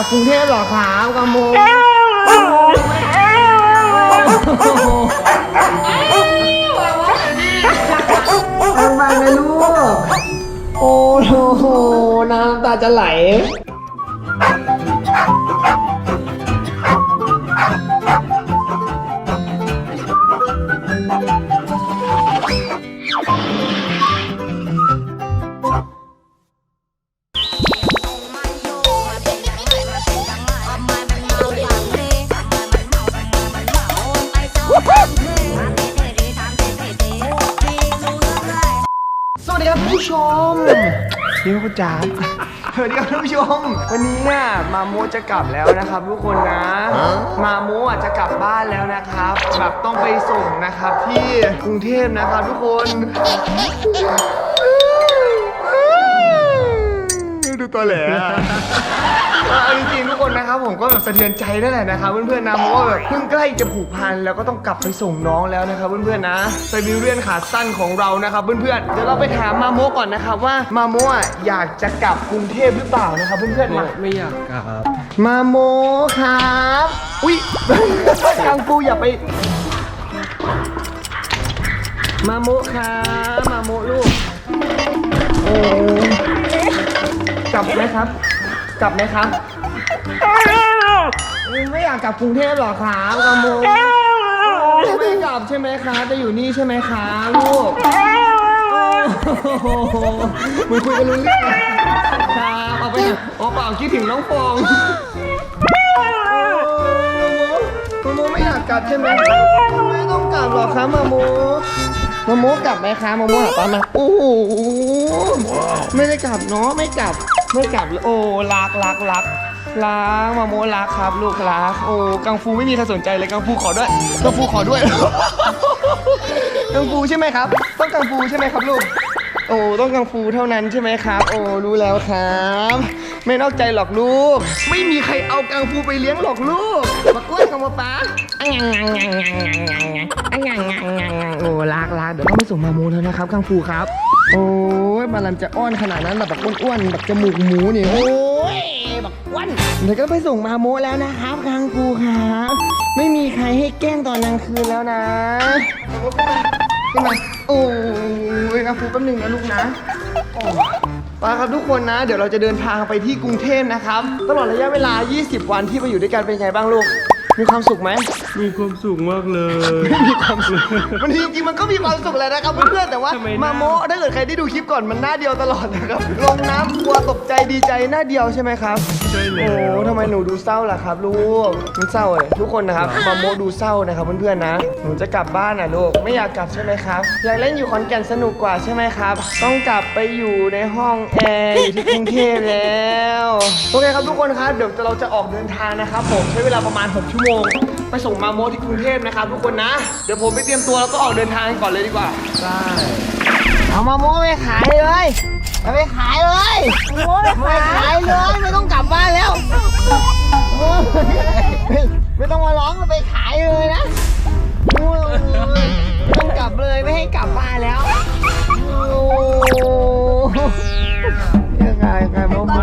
ลับกรุงเทพเหรอครับกาโมทำไมนะลูก โอ้โห น้ำตาจะไหล นี่คุณจ๋าสวัสดีครับท่านผู้ชม วันนี้เนี่ยมาโมจะกลับแล้วนะครับ ทุกคนนะ มาโมอะจะกลับบ้านแล้วนะครับแบบต้องไปส่งนะครับที่กรุงเทพนะครับทุกคน ตัวแหล่เอาจริงๆทุกคนนะครับผมก็แบบสะเทือนใจนั่นแหละนะครับเพื่อนๆนะเพราะว่าแบบเพิ่งใกล้จะผูกพันแล้วก็ต้องกลับไปส่งน้องแล้วนะครับเพื่อนๆนะไซบีเรียนขาสั้นของเรานะครับเพื่อนๆเดี๋ยวเราไปถามมาโมก่อนนะครับว่ามาโมอะอยากจะกลับกรุงเทพหรือเปล่านะครับเพื่อนๆมา ไม่อยากกลับมาโมครับ อุ้ยกังฟูอย่าไป มาโมครับ มาโมลูก โอ้ก ลับไหมครับ กลับไหมครับ ไม่อยากกลับกรุงเทพหรอครับกาโมไม่กลับใช่ไหมครับจะอยู่นี่ใช่ไหมครับลูกโอ้โหมึงคุยกันรู้เรื่องครับเอาไปเอะอ๋อเปล่าคิดถึงน้องฟองมาโมไม่อยากกลับใช่ไหมไม่ต้องกลับหรอกครับมาโม มาโมกลับไหมคะมาโมหาป้ามาโอ้โหไม่ได้กลับเนาะไม่กลับไม่กลับเลยโอ้รักรักรักรักมาโมรักครับ ลูกรักโอ้กังฟูไม่มีใครสนใจเลยกังฟูขอด้วยกังฟูขอด้วยกังฟูใช่ไหมครับ ต้องกังฟูใช่ไหมครับลูก โอ้ต้องกังฟูเท่านั้นใช่ไหมครับ โอ้รู้แล้วครับ ไม่นอกใจหรอกลูก ไม่มีใครเอากังฟูไปเลี้ยงหรอกลูกมากล้วยกับมาป้าอังงังงังงังงังงังงังอังงังงังงังงังโอ้รักรักเดี๋ยวต้องไปส่งมาโมแล้วนะครับกังฟูครับ โอ้ยบาลันจะอ้อนขนาดนั้นแบบอ้วนๆแบบจมูกหมูนี่โอ้ยแบบอ้วนเดี๋ยวก็ไปส่งมาโมแล้วนะครับกังฟูครับ ไม่มีใครให้แกล้งตอนกลางคืนแล้วนะขึ้นมาโอ้ ยนะฟูแป๊บหนึงนะลูกนะโอ้ไปครับทุกคนนะ เดี๋ยวเราจะเดินทางไปที่กรุงเทพนะครับ ตลอดระยะเวลา 20 วันที่มาอยู่ด้วยกันเป็นไงบ้างลูก มีความสุขไหม มีความสุขมากเลยไม่มีความสุขมันจริงๆมันก็มีความสุขแหละนะครับเพื่อนๆแต่ว่าทำไมหน้ามมาโมถ้าเกิดใครได้ดูคลิปก่อนมันหน้าเดียวตลอดนะครับลงน้ำกลัวตกใจดีใจหน้าเดียวใช่ไหมครับ ใช่แล้โอ้วทำไมหนูดูเศร้าล่ะครับลูกมันเศร้าเลยทุกคนนะครับมาโมดูเศร้านะครับเพื่อนๆนะ หนูจะกลับบ้านนะลูก ไม่อยากกลับใช่ไหมครับ อยากเล่นอยู่ขอนแก่นสนุกกว่าใช่ไหมครับ ต้องกลับไปอยู่ในห้องแอร์อยู่ที่กรุงเทพแล้ว โอเคครับทุกคนครับ เดี๋ยวเราจะออกเดินทางนะครับผมใช้เวลาประมาณ 6 ชั่วโมง ไปส่งมาโมที่กรุงเทพนะครับทุกคนนะ เดี๋ยวผมไปเตรียมตัวแล้วก็ออกเดินทางกันก่อนเลยดีกว่าได้เอามาโมไปขายเลยเอาไปขายเลยโมไปขายเลยไม่ต้องกลับบ้านแล้วไม่ไม่ต้องมาร้องไปขายเลยนะโอ้ยไม่ต้องกลับเลยไม่ให้กลับบ้านแล้ว อ้ยังไงยังไงโมโม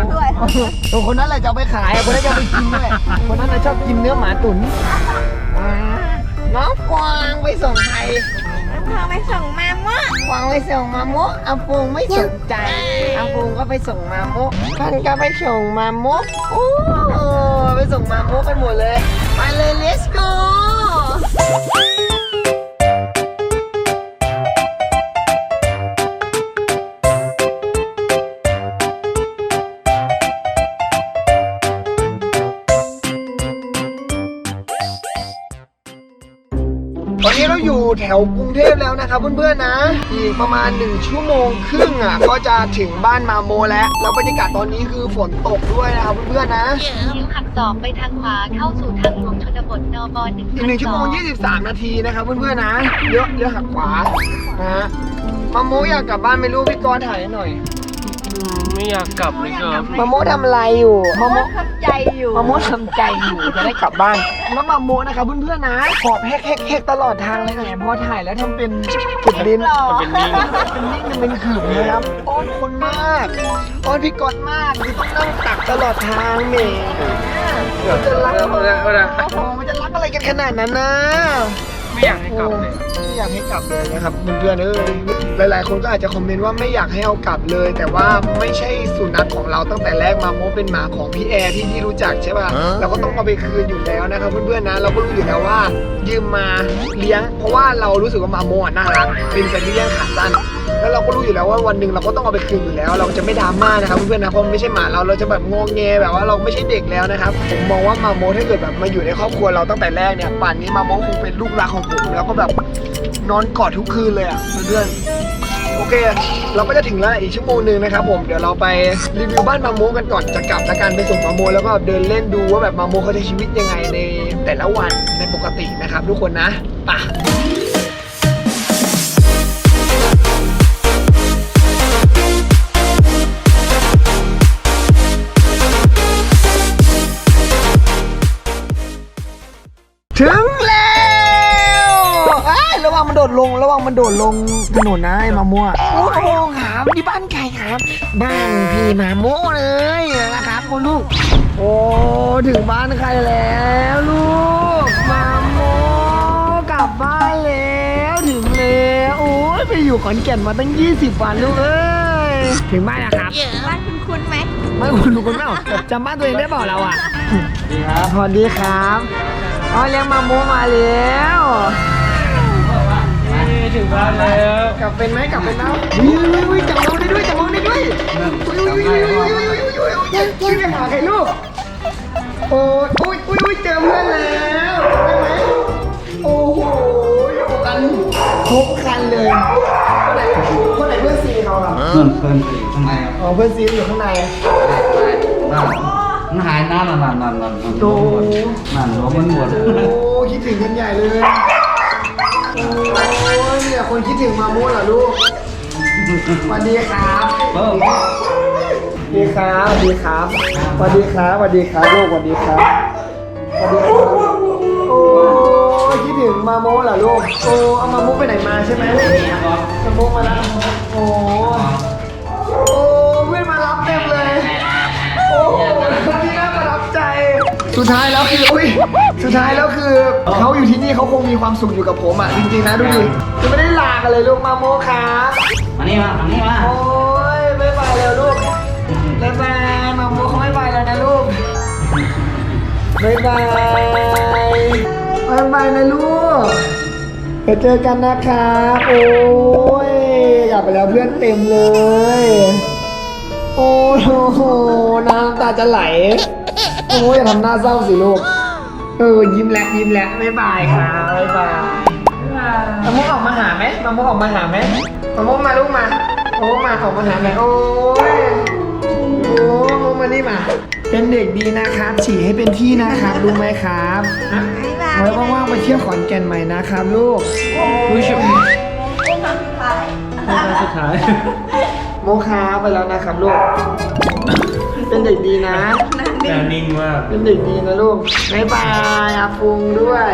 โอ้คนนั้นแหละจะเอาไปขายอะคนนั้นจะเอาไปกินด้วยคนนั้นน่ะชอบกินเนื้อหมาตุ๋นอ่าน้องกวางไปส่งใครพาไปส่งมามะวางไปส่งมาโมะอาปูไม่สนใจอาปูก็ไปส่งมาโมะท่านก็ไปส่งมาโมะโอ้ไปส่งมาโมะกันหมดเลย ไปเลย let's go ถวกรุงเทพแล้วนะครับเพื่อนๆนะ อีกประมาณ 1 ชั่วโมงครึ่งอะก็จะถึงบ้านมาโมแล้ว แล้วบรรยากาศตอนนี้คือฝนตกด้วยนะครับเพื่อนๆนะเลี้ยวหักศอกไปทางขวาเข้าสู่ทางหลวงชนบทนบหนึ่งอีกหนึ่งชั่วโมง 23 นาทีนะครับเพื่อนๆนะเลี้ยวเลี้ยวหักขวานะฮะมาโมอยากกลับบ้านไหม่รู้พี่กรณ์ถ่ายให้หน่อย อืม ไม่อยากกลับเลยครับ มาโมทำอะไรอยู่มาโมทำใจอยู่มาโมทำใจอยู่จะได้กลับบ้านแล้วมาโมนะครับเพื่อนๆนะขอบแฮกๆๆตลอดทางเลยแหมพอถ่ายแล้วทำเป็นจุดลิ้นเป็นนิ่งเป็นนิ่งเป็นขึมนะครับอ้อนคนมากอ้อนพี่กอนมากคือต้องนั่งตักตลอดทางเมย์มันจะรักโอ้โหมันจะรักอะไรกันขนาดนั้นนะไม่อยากให้กลับเลยไม่ อยากให้กลับเลยนะครับเพื่อนๆเอ้ยหลาย ๆ คนก็อาจจะคอมเมนต์ว่าไม่อยากให้เอากลับเลย แต่ว่าไม่ใช่สุนัขของเราตั้งแต่แรกมาโมเป็นหมาของพี่แอร์ที่ที่รู้จักใช่ป่ะเราก็ต้องเอาไปคืนอยู่แล้วนะครับเพื่อนๆนะเราก็รู้อยู่แล้วว่ายืมมาเลี้ยง เพราะว่าเรารู้สึกว่ามาโมอะน่ารักเป็นสัตว์ที่เลี้ยงขาสั้น แล้วเราก็รู้อยู่แล้วว่าวันหนึ่งเราก็ต้องเอาไปคืนอยู่แล้ว เราจะไม่ดราม่านะครับเพื่อนๆนะเพราะมันไม่ใช่หมาเราเราจะแบบงงแงแบบว่าเราไม่ใช่เด็กแล้วนะครับผมมองว่ามาโมถ้าเกิดแบบมาอยู่ในครอบครัวเราตั้งแต่แรกเนี่ยป่านนี้มาโมคงเป็นลูกรักของผมแล้วก็แบบนอนกอดทุกคืนเลยอะเพื่อนๆโอเค เราก็จะถึงแล้วอีกชั่วโมงหนึ่งนะครับผม เดี๋ยวเราไปรีวิวบ้านมาโมกันก่อนจะกลับแล้วกันไปส่งมาโมแล้วก็เดินเล่นดูว่าแบบมาโมเขาใช้ชีวิตยังไงในแต่ละวันในปกตินะครับทุกคนนะไป่ะ ดดลงระวังมันโดดลงถนนนะไอ้มามัวโอ้โหครับนี่บ้านใครครับบ้านพี่มาโมเลยนะครับคุณลูก โอ้ถึงบ้านใครแล้วลูกมาโมกลับบ้านแล้วถึงแล้วโอ้ยไปอยู่ขอนแก่นมาตั้ง 20 วันลูกเอ้ยถึงบ้านแล้วครับบ้านคุณคุณไหมไม่คุณรู้คนเปล่าจำบ้านตัวเองได้เปล่าเราอะสวัสดีครับอ๋อเลี้ยงมาโมมาแล้ว ถึงบ้านแล้ว กลับเป็นไหมกลับเป็นแล้ววิววิววิวจับมองได้ด้วยจับมองได้ด้วยวิววิววิววิววิววิววิววิววิววิวไปหาใครลูกโอ้ยอุ้ยอุ้ยอุ้ยเจอเพื่อนแล้วได้ไหมโอ้โหอยู่กันครบคันเลยคนไหนคนไหนเพื่อนซีเขาครับเพื่อนเพื่อนอยู่ข้างในครับอ๋อเพื่อนซีอยู่ข้างในนั่นมันหายนั่นนั่นนั่นนั่นนั่นโตนั่นหัวมันหมดโอ้คิดถึงกันใหญ่เลย โอ้ยเนี่ยคนคิดถึงมาโมเหรอลูกสวัสดีครับเพิ่มสวัสดีครับสวัสดีครับสวัสดีครับสวัสดีครับลูกสวัสดีครับสวัสดีครับโอ้ยคิดถึงมาโมเหรอลูกโอ้เอามาโมไปไหนมาใช่ไหมมาโมมาแล้วโอ้โอ้เพื่อนมารับเต็มเลยโอ้ที่น่าประทับใจ สุดท้ายแล้วคืออุ้ยสุดท้ายแล้วคือเขาอยู่ที่นี่เขาคงมีความสุขอยู่กับผมอะจริงๆนะดูดิจะไม่ได้ลากันเลยลูกมาโมครับมานี่มามานี่มาโอ้ยไม่ไปแล้วลูกบ๊ายบายมาโมเขาไม่ไปแล้วนะลูกบ๊ายบายบ๊ายบายนะลูกเดี๋ยวเจอกันนะครับโอ้ยกลับไปแล้วเพื่อนเต็มเลย โอ้โหน้ำตาจะไหล โอ้ยอย่าทำหน้าเศร้าสิลูก เออยิ้มแล้วยิ้มแล้วบ๊ายบายค่ะบ๊ายบายมามุกออกมาหาไหมมามุกออกมาหาไหมมามุกมาลูกมามามุกมาออกมาหาไหมโอ้ยโอ้มุกมานี่มา เป็นเด็กดีนะครับ ฉี่ให้เป็นที่นะครับรู้ไหมครับนะบ๊ายบายไว้ว่างๆไปเที่ยวขอนแก่นใหม่นะครับลูกผู้ชมเป็นครั้งสุดท้ายสุดท้ายโมคาไปแล้วนะครับลูก เป็นเด็กดีนะ แนวนิ่งมากเป็นเด็กดีนะลูกบ๊ายบายอาฟุงด้วย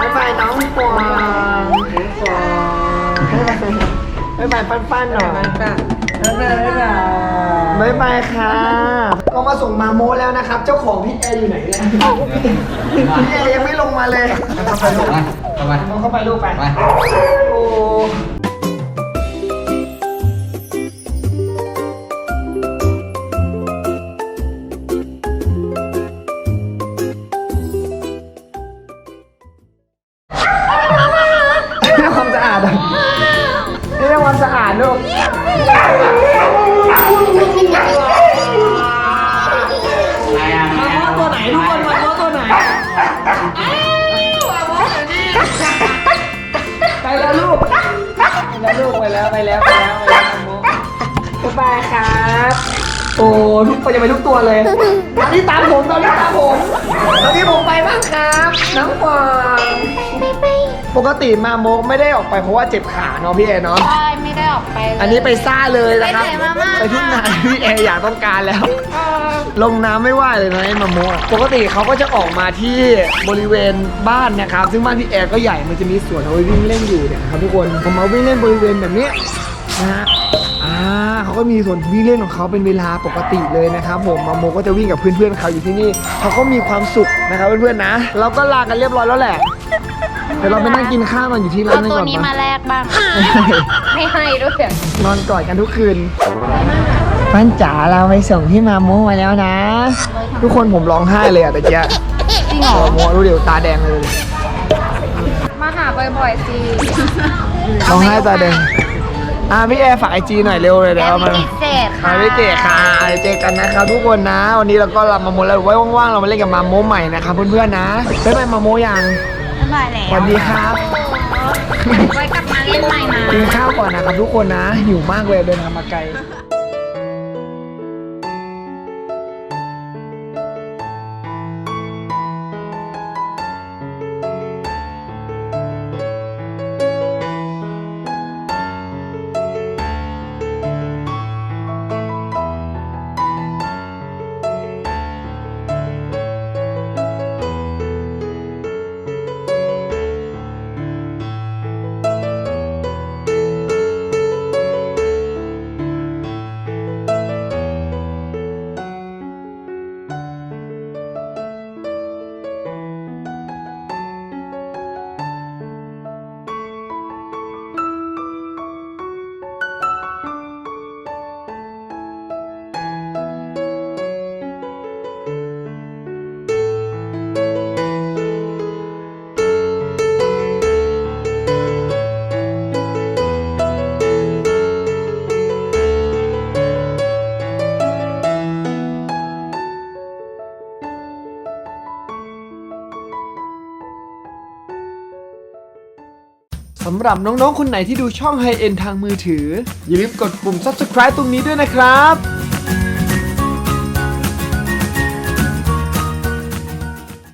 บ๊ายบายน้องฟองน้องฟองบ๊ายบายปั้นๆหน่อยบ๊ายบายบ๊ายบายค่ะก็มาส่งมาโมแล้วนะครับ เจ้าของพี่แอร์อยู่ไหนเนี่ยพี่แอร์ยังไม่ลงมาเลยเข้าไปลูกมาเข้ามาเอาเข้าไปลูกไปไปโอ้ แล้วไปแล้วไปแล้วโมบ๊ายบายครับโอ้ทุกคนจะไปทุกตัวเลยตอนนี้ตามผมตอนนี้ตามผมตอนนี้ผมไปบ้างครับน้องฟางปกติมาโมไม่ได้ออกไปเพราะว่าเจ็บขาเนาะพี่เอเนาะ ใช่ไม่ได้ออกไปเลยอันนี้ไปซ่าเลยนะครับ ไปไหนมาบ้างไปทุ่งนาพี่เออยากต้องการแล้ว เออลงน้ำไม่ว่าเลยนะไอ้มาโมอะปกติเขาก็จะออกมาที่บริเวณบ้านนะครับ ซึ่งบ้านพี่แอร์ก็ใหญ่ มันจะมีสวนเอาไว้วิ่งเล่นอยู่เนี่ยนะครับทุกคนผมมาวิ่งเล่นบริเวณแบบเนี้ย นะฮะอ่าากๆเขาก็มีส่วนวิ่งเล่นของเขาเป็นเวลาปกติเลยนะครับผมมาโมก็จะวิ่งกับเพื่อนๆเขาอยู่ที่นี่เขาก็มีความสุขนะครับเพื่อนๆนะ เราก็ลากันเรียบร้อยแล้วแหละเดี๋ยวเราไปนั่งกินข้าวกันอยู่ที่ร้าเอานกันตัวก่อนนี้มาปะ แลกบ้าง ไม่ให้ด้วย นอนกอดกันทุกคืนฟันจ๋าเราไปส่งที่มาโมมาแล้วนะ ทุกคนผมร้องไห้เลยอะตะเกียจริงเหรอ โมรู้เดี๋ยวตาแดงเลย มาหาบ่อยๆสิร้องไห้ตาแดง อะพี่แอร์ฝากไอจีหน่อยเร็วเลยเดี๋ยวแอเอามมากิเศษค่ะมาพี่เก๋ค่ะเดี๋ยวเจอกันนะครับทุกคนนะ วันนี้เราก็รับมาโมแล้วไว้ว่างๆเรามาเล่นกับมาโมใหม่นะครับเพื่อนๆนะบ๊ายบายมาโมยังบ๊ายบายแล้วสวัสดีครับไว้กลับมาเล่นใหม่นะ กินข้าวก่อนนะครับทุกคนนะหิวมากเลยเดินทางมาไกล สำหรับน้องๆ คนไหนที่ดูช่อง High End ทางมือถือ อย่าลืมกดปุ่ม subscribe ตรงนี้ด้วยนะครับ